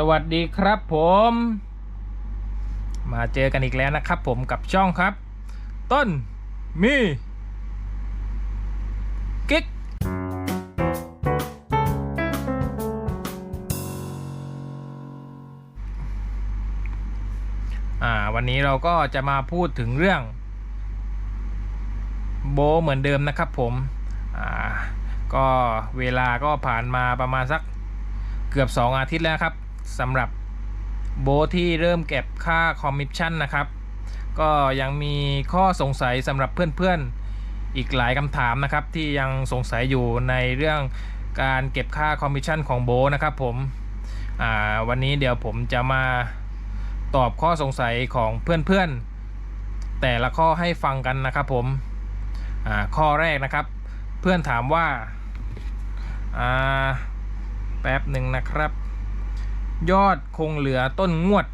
สวัสดีครับผม มาเจอกันอีกแล้วนะครับผมกับช่องครับ ต้นมีกิ๊กอ่าวันนี้เราก็จะมาพูดถึงเรื่อง โบเหมือนเดิมนะครับผมอ่าก็เวลาก็ผ่านมาประมาณสักเกือบ 2 อาทิตย์แล้วครับ สำหรับโบที่เริ่มเก็บค่าคอมมิชชั่นนะครับ ก็ยังมีข้อสงสัยสำหรับเพื่อนๆอีกหลายคำถามนะครับ ที่ยังสงสัยอยู่ในเรื่องการเก็บค่าคอมมิชชั่นของโบนะครับผมวันนี้เดี๋ยวผมจะมาตอบข้อสงสัยของเพื่อนๆ แต่ละข้อให้ฟังกันนะครับผมข้อแรกนะครับ เพื่อนถามว่าแป๊บหนึ่งนะครับ ยอดคงเหลือต้นงวด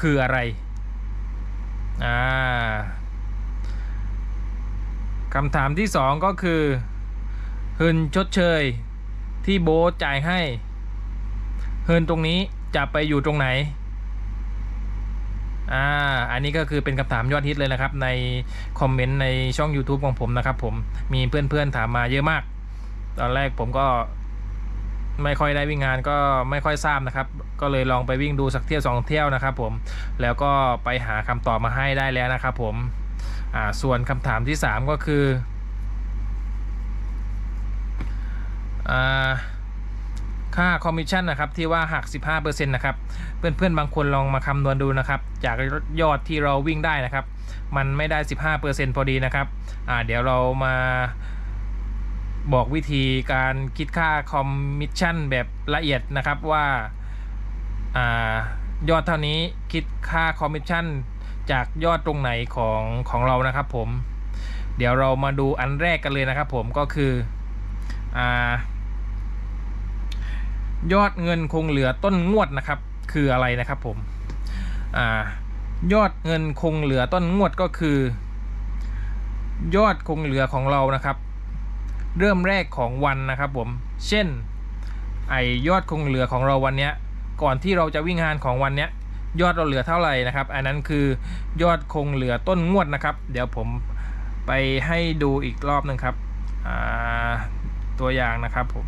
คืออะไรอ่าคำถามที่สองก็คือเฮินชดเชยที่โบทจ่ายให้เฮินตรงนี้จะไปอยู่ตรงไหนอ่าอันนี้ก็คือเป็นคำถามยอดฮิตเลยนะครับ ในคอมเมนต์ในช่อง YouTube ของผมนะครับผมมีเพื่อนๆถามมาเยอะมาก ตอนแรกผมก็ ไม่ค่อยได้วิ่งงานก็ไม่ค่อยทราบนะครับ ก็เลยลองไปวิ่งดูสักเที่ยวสองเที่ยวนะครับผมแล้วก็ไปหาคำตอบมาให้ได้แล้วนะครับผมอ่าส่วนคำถามที่ 3 ก็คืออค่าคอมมิชชั่นนะครับที่ว่าหัก 15%นะครับเพื่อนๆบางคนลองมาคำนวณดูนะครับ จากยอดที่เราวิ่งได้นะครับ มันไม่ได้ 15%พอดีนะครับอ่าเดี๋ยวเรามา บอกวิธีการคิดค่าคอมมิชชั่นแบบละเอียดนะครับว่าอายอดเท่านี้คิดค่าคอมมิชชั่นจากยอดตรงไหนของของเรานะครับผม เดี๋ยวเรามาดูอันแรกกันเลยนะครับผมก็คืออยอดเงินคงเหลือต้นงวดนะครับ คืออะไรนะครับผมอยอดเงินคงเหลือต้นงวดก็คือ ยอดคงเหลือของเรานะครับ เริ่มแรกของวันนะครับผม เช่น ไอยอดคงเหลือของเราวันนี้ก่อนที่เราจะวิ่งงานของวันนี้ยอดเราเหลือเท่าไหร่นะครับ อันนั้นคือยอดคงเหลือต้นงวดนะครับ เดี๋ยวผมไปให้ดูอีกรอบหนึ่งครับตัวอย่างนะครับผม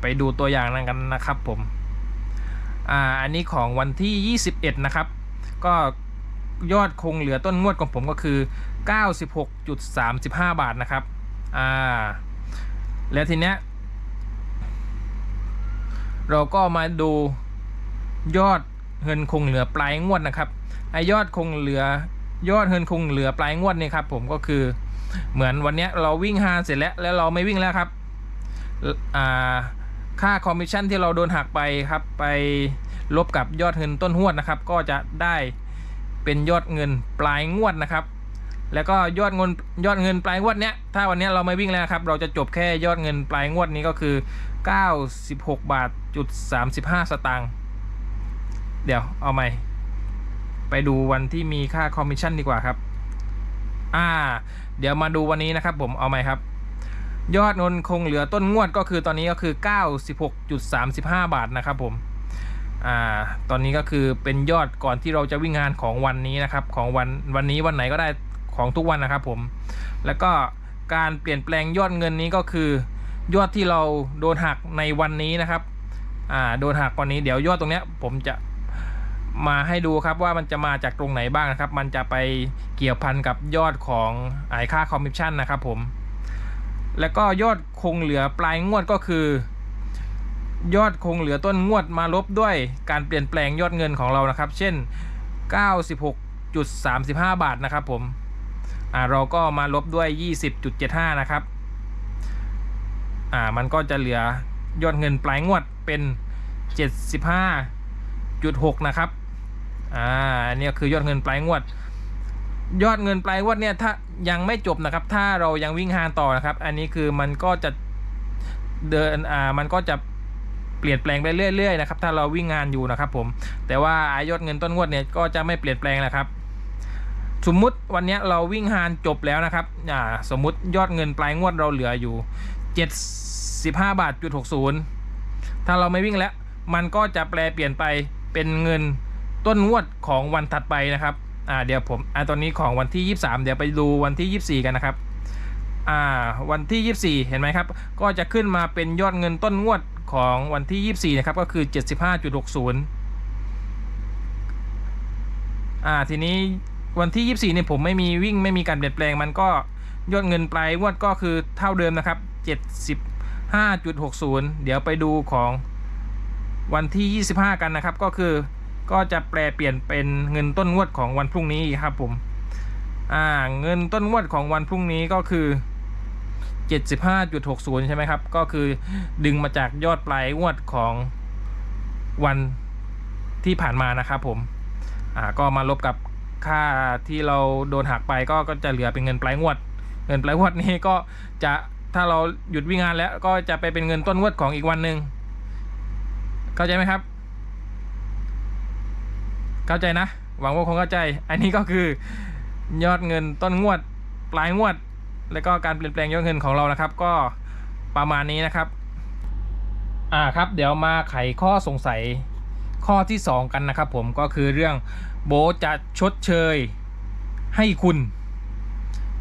ไปดูตัวอย่างนั้นกันนะครับผม อ่า อันนี้ของวันที่ 21 นะครับ ก็ ยอดคงเหลือต้นงวดของผมก็คือ 96.35 บาทนะครับ อ่า แล้วทีเนี้ย เราก็มาดูยอดเงินคงเหลือปลายงวดนะครับ ไอยอดคงเหลือยอดเงินคงเหลือปลายงวดนี่ครับผมก็คือเหมือนวันเนี้ยเราวิ่งฮาเสร็จแล้วแล้วเราไม่วิ่งแล้วครับอ่าค่าคอมมิชชั่นที่เราโดนหักไปครับไปลบกับยอดเงินต้นหวดนะครับ ก็จะได้ เป็นยอดเงินปลายงวดนะครับ แล้วก็ยอดเงินยอดเงินปลายงวดเนี้ยถ้าวันนี้เราไม่วิ่งแล้วครับ เราจะจบแค่ยอดเงินปลายงวดนี้ก็คือ 96 บาทจุด35 สตางค์เดี๋ยวเอาใหม่ ไปดูวันที่มีค่าคอมมิชชั่นดีกว่าครับ อ่า เดี๋ยวมาดูวันนี้นะครับ ผมเอาใหม่ครับ ยอดเงินคงเหลือต้นงวดก็คือตอนนี้ก็คือ 96.35 บาทนะครับผม อ่าตอนนี้ก็คือเป็นยอดก่อนที่เราจะวิ่งงานของวันนี้นะครับ ของวันวันนี้วันไหนก็ได้ของทุกวันนะครับผมแล้วก็การเปลี่ยนแปลงยอดเงินนี้ก็คือ ยอดที่เราโดนหักในวันนี้นะครับอ่าโดนหักวันนี้เดี๋ยวยอดตรงเนี้ยผมจะมาให้ดูครับว่ามันจะมาจากตรงไหนบ้างนะครับ มันจะไปเกี่ยวพันกับยอดของไอค่าคอมมิชชั่นนะครับผม แล้วก็ยอดคงเหลือปลายงวดก็คือ ยอดคงเหลือต้นงวดมาลบด้วยการเปลี่ยนแปลงยอดเงินของเรานะครับ เช่น 96.35 บาทนะครับผมอ่าเราก็มาลบด้วย 20.75 นะครับอ่ามันก็จะเหลือยอดเงินปลายงวดเป็น 75.6 นะครับอ่าอันนี้คือยอดเงินปลายงวด ยอดเงินปลายงวดเนี่ยถ้ายังไม่จบนะครับ ถ้าเรายังวิ่งหานต่อนะครับ อันนี้คือมันก็จะเดินอ่ามันก็จะ เปลี่ยนแปลงไปเรื่อยๆนะครับถ้าเราวิ่งงานอยู่นะครับผมแต่ว่าอายอดเงินต้นงวดเนี่ยก็จะไม่เปลี่ยนแปลงนะครับสมมุติวันนี้เราวิ่งฮานจบแล้วนะครับอ่าสมมุติยอดเงินปลายงวดเราเหลืออยู่ 75 บาทจุด60 ถ้าเราไม่วิ่งแล้ว มันก็จะแปลเปลี่ยนไปเป็นเงินต้นงวดของวันถัดไปนะครับอ่าเดี๋ยวผมอ่าตอนนี้ของวันที่ 23 เดี๋ยวไปดูวันที่ 24 กันนะครับอ่าวันที่ 24 เห็นไหมครับ ก็จะขึ้นมาเป็นยอดเงินต้นงวด ของวันที่ 24 นะครับ ก็คือ 75.60 อ่า ทีนี้วันที่ 24 เนี่ยผมไม่มีวิ่งไม่มีการเปลี่ยนแปลงมันก็ยอดเงินปลายงวดก็คือเท่าเดิมนะครับ 75.60 เดี๋ยวไปดูของวันที่ 25 กันนะครับ ก็คือก็จะแปลเปลี่ยนเป็นเงินต้นงวดของวันพรุ่งนี้ครับผม อ่า เงินต้นงวดของวันพรุ่งนี้ก็คือ 75.60 ใช่ไหมครับ ก็คือดึงมาจากยอดปลายงวดของวันที่ผ่านมานะครับผม อ่าก็มาลบกับค่าที่เราโดนหักไปก็ก็จะเหลือเป็นเงินปลายงวด เงินปลายงวดนี้ก็จะถ้าเราหยุดวิ่งงานแล้วก็จะไปเป็นเงินต้นงวดของอีกวันหนึ่งเข้าใจไหมครับ เข้าใจนะ หวังว่าคงเข้าใจ อันนี้ก็คือยอดเงินต้นงวดปลายงวด แล้วก็การเปลี่ยนแปลงยอดเงินของเรานะครับ ก็ประมาณนี้นะครับอ่าครับเดี๋ยวมาไขข้อสงสัยข้อที่ 2 กันนะครับ ผมก็คือเรื่องโบจะชดเชยให้คุณ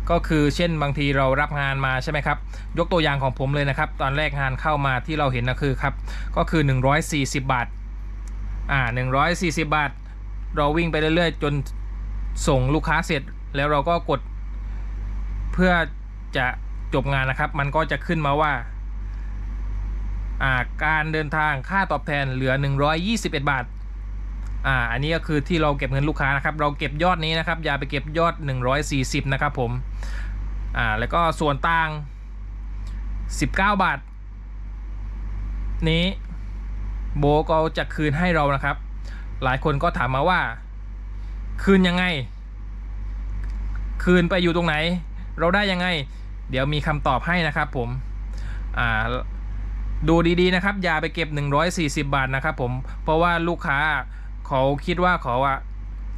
ก็คือเช่นบางทีเรารับงานมาใช่ไหมครับ ยกตัวอย่างของผมเลยนะครับ ตอนแรกงานเข้ามาที่เราเห็นนะคือครับก็คือ 140 บาทอ่า140 บาท เราวิ่งไปเรื่อยๆ จนส่งลูกค้าเสร็จแล้วเราก็กด เพื่อจะจบงานนะครับ มันก็จะขึ้นมาว่าอ่าการเดินทางค่าตอบแทนเหลือ 121 บาทอ่าอันนี้ก็คือที่เราเก็บเงินลูกค้านะครับ เราเก็บยอดนี้นะครับ อย่าไปเก็บยอด 140 นะครับผมอ่าแล้วก็ส่วนต่าง 19 บาท นี้โบก็จะคืนให้เรานะครับ หลายคนก็ถามมาว่า คืนยังไง คืนไปอยู่ตรงไหน เราได้ยังไง เดี๋ยวมีคำตอบให้นะครับผมดูดีๆนะครับ อย่าไปเก็บ 140 บาทนะครับผมเพราะว่าลูกค้าเขาคิดว่าเขาอะ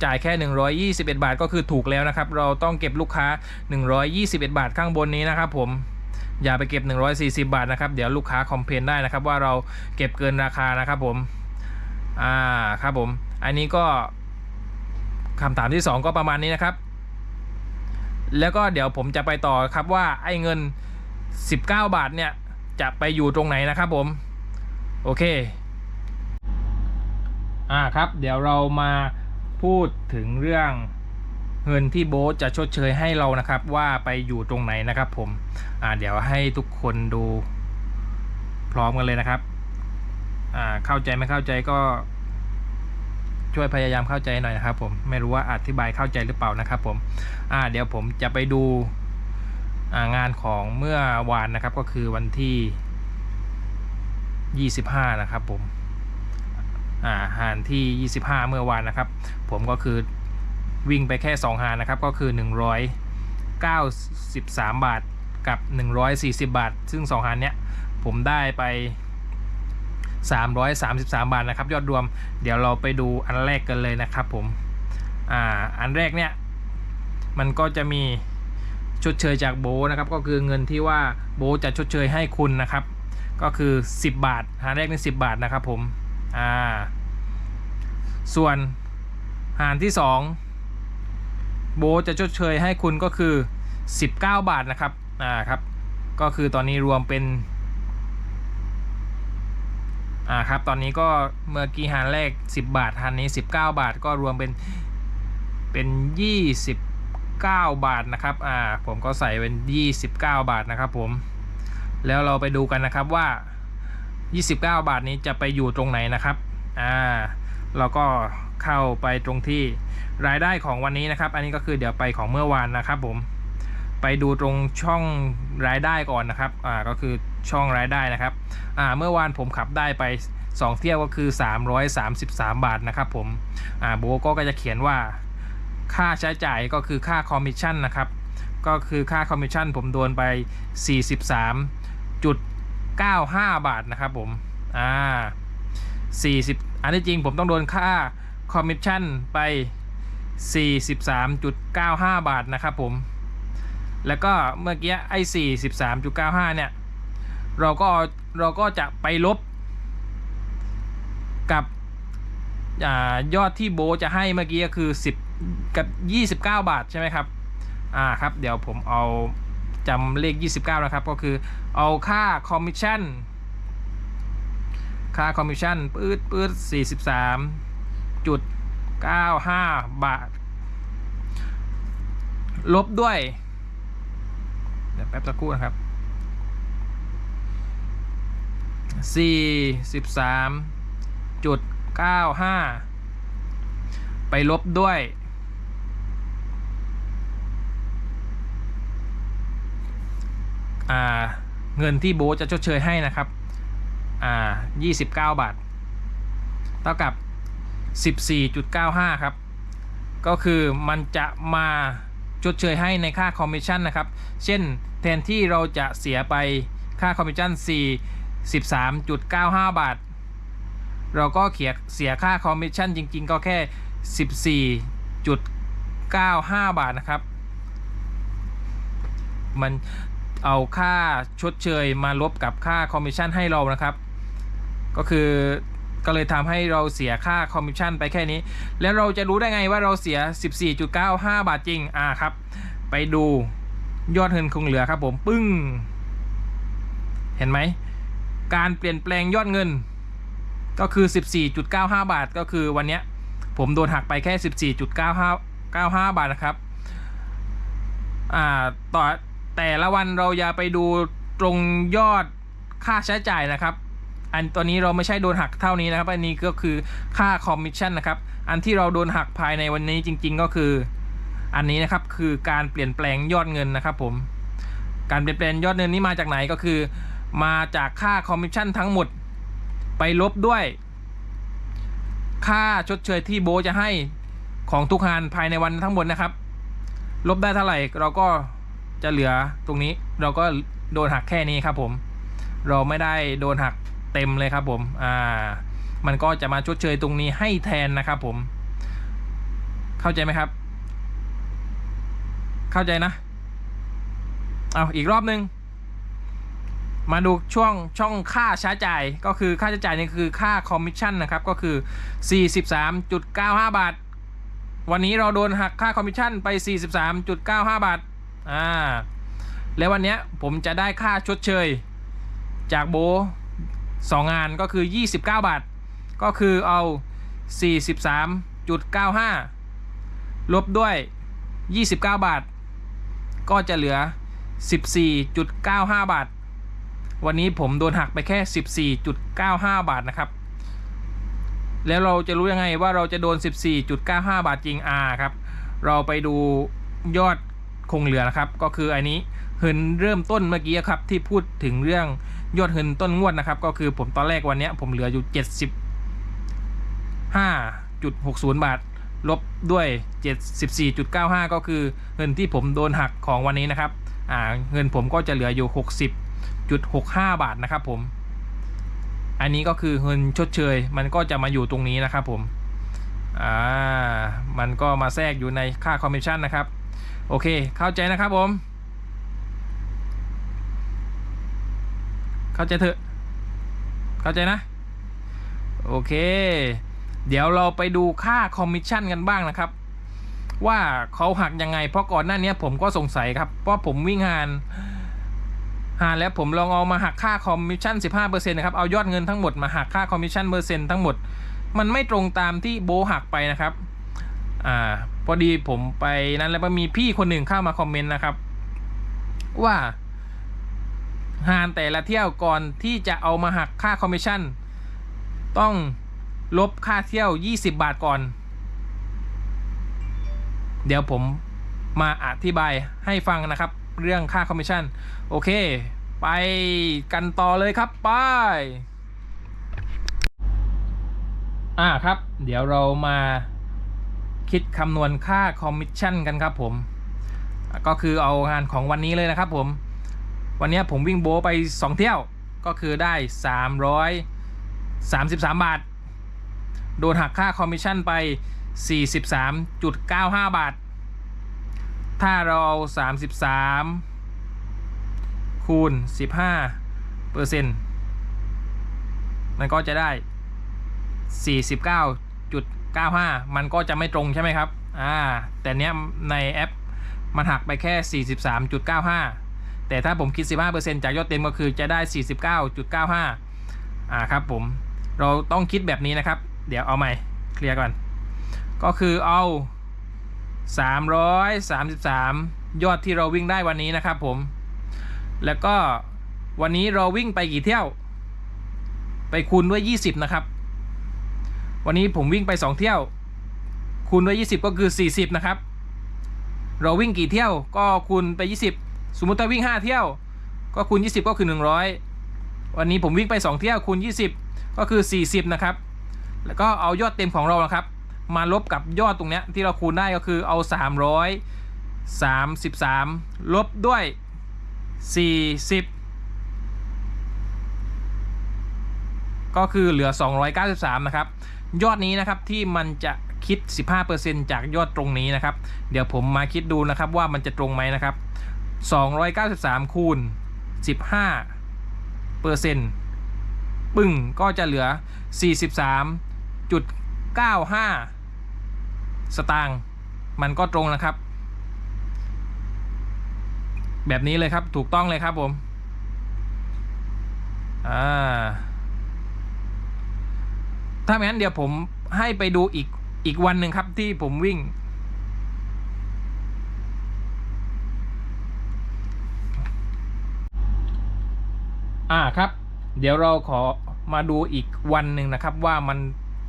จ่ายแค่ 121 บาทก็คือถูกแล้วนะครับ เราต้องเก็บลูกค้า 121 บาทข้างบนนี้นะครับผมอย่าไปเก็บ 140 บาทนะครับ เดี๋ยวลูกค้าคอมเพลนได้นะครับ ว่าเราเก็บเกินราคานะครับผมอ่าครับผม อันนี้ก็คำถามที่ 2 ก็ประมาณนี้นะครับ แล้วก็เดี๋ยวผมจะไปต่อครับว่าไอ้เงิน 19 บาทเนี่ยจะไปอยู่ตรงไหนนะครับผม โอเค อ่าครับ เดี๋ยวเรามาพูดถึงเรื่องเงินที่โบ๊ทจะชดเชยให้เรานะครับว่าไปอยู่ตรงไหนนะครับผม อ่าเดี๋ยวให้ทุกคนดูพร้อมกันเลยนะครับ อ่าเข้าใจไม่เข้าใจก็ ช่วยพยายามเข้าใจหน่อยนะครับ ผมไม่รู้ว่าอธิบายเข้าใจหรือเปล่านะครับ ผมอ่าเดี๋ยวผมจะไปดูงานของเมื่อวานนะครับก็คือวันที่ 25 นะครับ ผมอ่าหานที่ 25 เมื่อวานนะครับ ผมก็คือวิ่งไปแค่ 2 หานนะครับ ก็คือ 193 บาทกับ 140 บาท ซึ่ง 2 หานเนี้ยผมได้ไป 333 บาทนะครับ ยอดรวมเดี๋ยวเราไปดูอันแรกกันเลยนะครับผมอ่าอันแรกเนี้ยมันก็จะมีชดเชยจากโบนะครับก็คือเงินที่ว่าโบจะชดเชยให้คุณนะครับ ก็คือ 10 บาทหารแรกนี่10 บาทนะครับผมอ่าส่วนหารที่ 2 โบจะชดเชยให้คุณก็คือ 19 บาทนะครับอ่าครับก็คือตอนนี้รวมเป็น อ่าครับตอนนี้ก็เมื่อกี้หารแรก 10 บาทหารนี้ 19 บาทก็รวมเป็นเป็น 29 บาทนะครับอ่าผมก็ใส่เป็น 29 บาทนะครับผมแล้วเราไปดูกันนะครับว่า 29 บาทนี้จะไปอยู่ตรงไหนนะครับอ่าเราก็เข้าไปตรงที่รายได้ของวันนี้นะครับ อันนี้ก็คือเดี๋ยวไปของเมื่อวานนะครับผมไปดูตรงช่องรายได้ก่อนนะครับอ่าก็คือ ช่องรายได้นะครับอ่าเมื่อวานผมขับได้ไป 2 เที่ยวก็คือ 333 บาทนะครับผมอ่าโบก็จะเขียนว่าค่าใช้จ่ายก็คือค่าคอมมิชชั่นนะครับ ก็คือค่าคอมมิชชั่นผมโดนไป 43.95 บาทนะครับผมอ่า40 อันที่จริงผมต้องโดนค่าคอมมิชชั่นไป 43.95 บาทนะครับผม แล้วก็เมื่อกี้ไอ้ 43.95 เนี่ย เราก็เราก็จะไปลบกับอยอดที่โบจะให้เมื่อกี้ก็คือ 10 กับ 29 บาทใช่ไหมครับ อ่าครับ เดี๋ยวผมเอาจำเลข 29 นะครับ ก็คือเอาค่าคอมมิชชั่น ค่าคอมมิชชั่นปื๊ดปื๊ด43จุด95 บาท ลบด้วย เดี๋ยวแป๊บสักครู่นะครับ 43จุด95ไปลบด้วย่าเงินที่โบจะชดเชยให้นะครับอ่า29บาท เท่ากับ14.95ครับ ก็คือมันจะมาชดเชยให้ในค่าคอมมิชชั่นนะครับ เช่นแทนที่เราจะเสียไปค่าคอมมิชชั่น4 13.95 บาท เราก็เขียเสียค่าคอมมิชชั่นจริง ๆ ก็แค่ 14.95 บาทนะครับ มันเอาค่าชดเชยมาลบกับค่าคอมมิชชั่นให้เรานะครับ ก็คือก็เลยทำให้เราเสียค่าคอมมิชชั่นไปแค่นี้ แล้วเราจะรู้ได้ไงว่าเราเสีย 14.95 บาทจริง อ่าครับ ไปดูยอดเงินคงเหลือครับผม ปึ้ง เห็นไหม การเปลี่ยนแปลงยอดเงิน ก็คือ 14.95 บาท ก็คือวันนี้ผมโดนหักไปแค่ 14.95 บาทนะครับอ่าต่อแต่ละวันเราอย่าไปดูตรงยอดค่าใช้จ่ายนะครับ อันตัวนี้เราไม่ใช่โดนหักเท่านี้นะครับ อันนี้ก็คือค่าคอมมิชชั่นนะครับ อันที่เราโดนหักภายในวันนี้จริง ๆ ก็คือ อันนี้นะครับคือการเปลี่ยนแปลงยอดเงินนะครับผม การเปลี่ยนแปลงยอดเงินนี้มาจากไหนก็คือ มาจากค่าคอมมิชชั่นทั้งหมด ไปลบด้วย ค่าชดเชยที่โบจะให้ของทุกงานภายในวันทั้งหมดนะครับ ลบได้เท่าไหร่เราก็จะเหลือตรงนี้ เราก็โดนหักแค่นี้ครับผม เราไม่ได้โดนหักเต็มเลยครับผมอ่ามันก็จะมาชดเชยตรงนี้ให้แทนนะครับผม เข้าใจไหมครับ เข้าใจนะ เอาอีกรอบนึง มาดูช่วงช่องค่าใช้จ่ายก็คือค่าใช้จ่ายนี่คือค่าคอมมิชชั่นนะครับก็คือ 43.95 บาท วันนี้เราโดนหักค่าคอมมิชชั่นไป 43.95 บาทอ่าแล้ววันนี้ผมจะได้ค่าชดเชย จากโบสองงานก็คือ 29 บาท ก็คือเอา 43.95 ลบด้วย 29 บาท ก็จะเหลือ 14.95 บาท วันนี้ผมโดนหักไปแค่ 14.95 บาทนะครับ แล้วเราจะรู้ยังไงว่าเราจะโดน 14.95 บาทจริงอ่าครับ เราไปดูยอดคงเหลือนะครับ ก็คืออันนี้เฮินเริ่มต้นเมื่อกี้ครับที่พูดถึงเรื่องยอดเฮินต้นงวดนะครับ ก็คือผมตอนแรกวันนี้ผมเหลืออยู่ 75.60 บาท ลบด้วย 74.95 ก็คือเงินที่ผมโดนหักของวันนี้นะครับ อ่าเงินผมก็จะเหลืออยู่ 60 6.65 บาทนะครับผม อันนี้ก็คือเงินชดเชย มันก็จะมาอยู่ตรงนี้นะครับผม อ่า มันก็มาแทรกอยู่ในค่าคอมมิชชั่นนะครับ โอเค เข้าใจนะครับผม เข้าใจเถอะ เข้าใจนะ โอเค เดี๋ยวเราไปดูค่าคอมมิชชั่นกันบ้างนะครับว่าเขาหักยังไง เพราะก่อนหน้านี้ผมก็สงสัยครับ เพราะผมวิ่งงาน หาแล้วผมลองเอามาหักค่าคอมมิชชั่น 15%นะครับ เอายอดเงินทั้งหมดมาหักค่าคอมมิชชั่นเปอร์เซ็นต์ทั้งหมด มันไม่ตรงตามที่โบหักไปนะครับ อ่า พอดีผมไปนั้นแล้วก็มีพี่คนหนึ่งเข้ามาคอมเมนต์นะครับ ว่าหานแต่ละเที่ยวก่อนที่จะเอามาหักค่าคอมมิชชั่น ต้องลบค่าเที่ยว 20 บาทก่อน เดี๋ยวผมมาอธิบายให้ฟังนะครับ เรื่องค่าคอมมิชชั่น โอเค ไปกันต่อเลยครับไปอ่าครับ เดี๋ยวเรามาคิดคำนวณค่าคอมมิชชั่นกันครับผม ก็คือเอางานของวันนี้เลยนะครับผม วันนี้ผมวิ่งโบไป 2 เที่ยวก็คือได้ 333 บาท โดนหักค่าคอมมิชชั่นไป 43.95 บาท ถ้าเราเอา33 คูณ 15เปอร์เซ็นต์มันก็จะได้ 49.95 มันก็จะไม่ตรงใช่ไหมครับ อ่า แต่เนี้ยในแอปมันหักไปแค่ 43.95 แต่ถ้าผมคิด 15%จากยอดเต็มก็คือจะได้ 49.95 อ่าครับผม เราต้องคิดแบบนี้นะครับ เดี๋ยวเอาใหม่ เคลียร์ก่อน ก็คือเอา 333 ยอดที่เราวิ่งได้วันนี้นะครับผม แล้วก็วันนี้เราวิ่งไปกี่เที่ยว ไปคูณด้วย 20 นะครับ วันนี้ผมวิ่งไป 2 เที่ยว คูณด้วย 20 ก็คือ 40 นะครับ เราวิ่งกี่เที่ยวก็คูณไป 20 สมมติถ้าวิ่ง 5 เที่ยว ก็คูณ 20 ก็คือ 100 วันนี้ผมวิ่งไป 2 เที่ยวคูณ 20 ก็คือ 40 นะครับ แล้วก็เอายอดเต็มของเรานะครับ มาลบกับยอดตรงเนี้ยที่เราคูณได้ก็คือเอา 333 ลบด้วย 40 ก็คือเหลือ 293 นะครับ ยอดนี้นะครับที่มันจะคิด 15%จากยอดตรงนี้นะครับ เดี๋ยวผมมาคิดดูนะครับว่ามันจะตรงไหมนะครับ 293 คูณ 15 เปอร์เซ็นต์ปึ้งก็จะเหลือ 43.95 สตางค์มันก็ตรงนะครับ แบบนี้เลยครับถูกต้องเลยครับผมอ่าถ้าไม่งั้นเดี๋ยวผมให้ไปดูอีกอีกวันหนึ่งครับที่ผมวิ่ง อ่าครับ เดี๋ยวเราขอมาดูอีกวันหนึ่งนะครับว่ามัน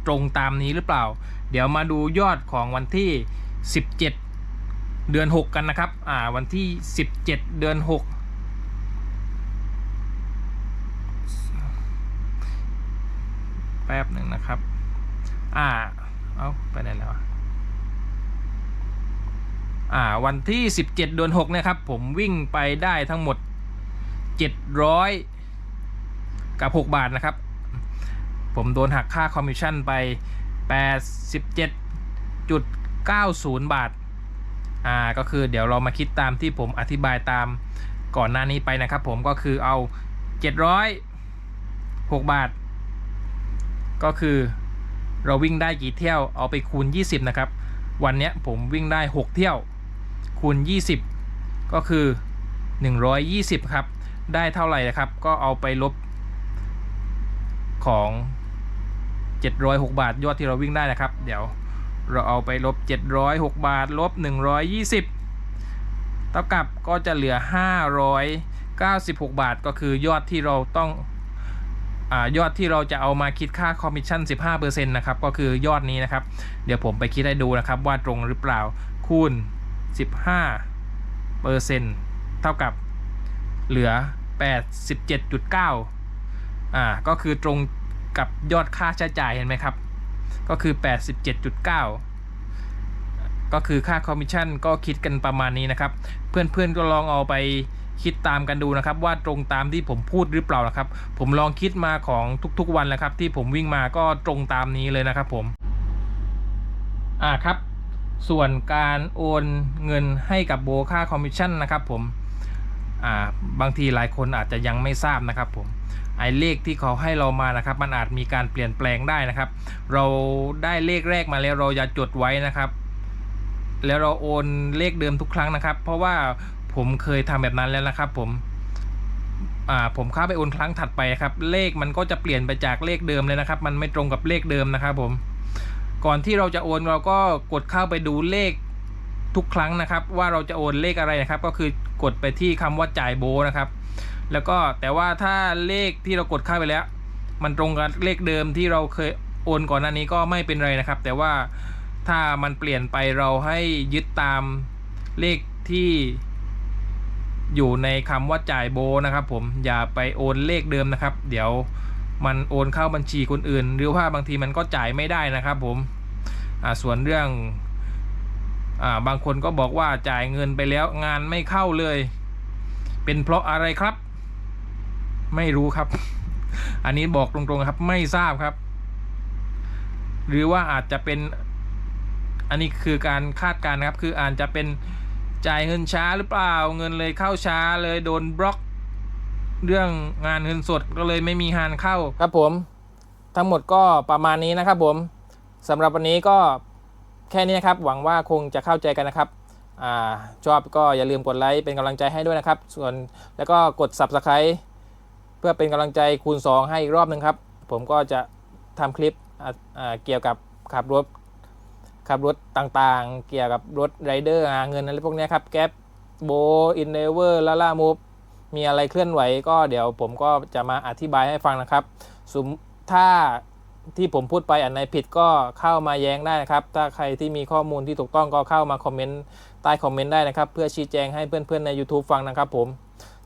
ตรงตามนี้หรือเปล่า เดี๋ยวมาดูยอดของวันที่ 17 เดือน 6 กันนะครับ อ่า วันที่ 17 เดือน 6 แป๊บหนึ่งนะครับ อ่า เอาไปไหนแล้วอะอ่า วันที่ 17 เดือน6เนี่ยครับ ผมวิ่งไปได้ทั้งหมด 700 กับ 6 บาทนะครับ ผมโดนหักค่าคอมมิชชั่นไป 87.90 บาท อ่า ก็คือเดี๋ยวเรามาคิดตามที่ผมอธิบายตามก่อนหน้านี้ไปนะครับผมก็คือเอา 706 บาท ก็คือเราวิ่งได้กี่เที่ยวเอาไปคูณ 20 นะครับ วันเนี้ยผมวิ่งได้ 6 เที่ยว คูณ 20 ก็คือ 120 ครับ ได้เท่าไหร่นะครับ ก็เอาไปลบของ 706 บาทยอดที่เราวิ่งได้นะครับ เดี๋ยวเราเอาไปลบ 706 บาท ลบ 120 เท่ากับก็จะเหลือ 596 บาทก็คือยอดที่เราต้องอยอดที่เราจะเอามาคิดค่าคอมมิชชั่น 15%นะครับ ก็คือยอดนี้นะครับ เดี๋ยวผมไปคิดให้ดูนะครับ ว่าตรงหรือเปล่าคูณ 15%เท่ากับเหลือ 87.9 อ่า ก็คือตรง กับยอดค่าใช้จ่ายเห็นไหมครับ ก็คือ 87.9 ก็คือค่าคอมมิชชั่นก็คิดกันประมาณนี้นะครับ เพื่อนๆก็ลองเอาไปคิดตามกันดูนะครับ ว่าตรงตามที่ผมพูดหรือเปล่านะครับ ผมลองคิดมาของทุกๆวันแล้วครับ ที่ผมวิ่งมาก็ตรงตามนี้เลยนะครับผมอ่าครับ ส่วนการโอนเงินให้กับโบค่าคอมมิชชั่นนะครับผมอ่าบางทีหลายคนอาจจะยังไม่ทราบนะครับผม ไอ้เลขที่เขาให้เรามานะครับ มันอาจมีการเปลี่ยนแปลงได้นะครับ เราได้เลขแรกมาแล้วเราอย่าจดไว้นะครับ แล้วเราโอนเลขเดิมทุกครั้งนะครับ เพราะว่าผมเคยทำแบบนั้นแล้วนะครับ ผมอ่าผมเข้าไปโอนครั้งถัดไปครับ เลขมันก็จะเปลี่ยนไปจากเลขเดิมเลยนะครับ มันไม่ตรงกับเลขเดิมนะครับผม ก่อนที่เราจะโอนเราก็กดเข้าไปดูเลขทุกครั้งนะครับ ว่าเราจะโอนเลขอะไรนะครับ ก็คือกดไปที่คำว่าจ่ายโบนะครับ แล้วก็แต่ว่าถ้าเลขที่เรากดเข้าไปแล้ว มันตรงกับเลขเดิมที่เราเคยโอนก่อนหน้านี้ก็ไม่เป็นไรนะครับ แต่ว่าถ้ามันเปลี่ยนไปเราให้ยึดตามเลขที่อยู่ในคำว่าจ่ายโบนะครับ ผมอย่าไปโอนเลขเดิมนะครับ เดี๋ยวมันโอนเข้าบัญชีคนอื่น หรือว่าบางทีมันก็จ่ายไม่ได้นะครับ ผมอ่าส่วนเรื่องอ่าบางคนก็บอกว่าจ่ายเงินไปแล้วงานไม่เข้าเลย เป็นเพราะอะไรครับ ไม่รู้ครับ อันนี้บอกตรงๆครับ ไม่ทราบครับ หรือว่าอาจจะเป็น อันนี้คือการคาดการณ์นะครับ คืออาจจะเป็นจ่ายเงินช้าหรือเปล่า เงินเลยเข้าช้าเลยโดนบล็อก เรื่องงานเงินสดก็เลยไม่มีงานเข้า ครับผม ทั้งหมดก็ประมาณนี้นะครับ ผมสำหรับวันนี้ก็แค่นี้นะครับ หวังว่าคงจะเข้าใจกันนะครับอชอบก็อย่าลืมกดไลค์เป็นกำลังใจให้ด้วยนะครับ ส่วนแล้วก็กด Subscribe เพื่อเป็นกำลังใจคูณ 2 ให้อีกรอบหนึ่งครับ ผมก็จะทำคลิปเกี่ยวกับขับรถขับรถต่างๆ เกี่ยวกับรถไรเดอร์หาเงินอะไรพวกนี้ครับแก๊ปโบอินเดเวอร์ลาล่ามูฟมีอะไรเคลื่อนไหวก็เดี๋ยวผมก็จะมาอธิบายให้ฟังนะครับสมถ้าที่ผมพูดไปอันไหนผิดก็เข้ามาแย้งได้นะครับ ถ้าใครที่มีข้อมูลที่ถูกต้องก็เข้ามาคอมเมนต์ใต้คอมเมนต์ได้นะครับ เพื่อชี้แจงให้เพื่อนๆใน YouTube ฟังนะครับผม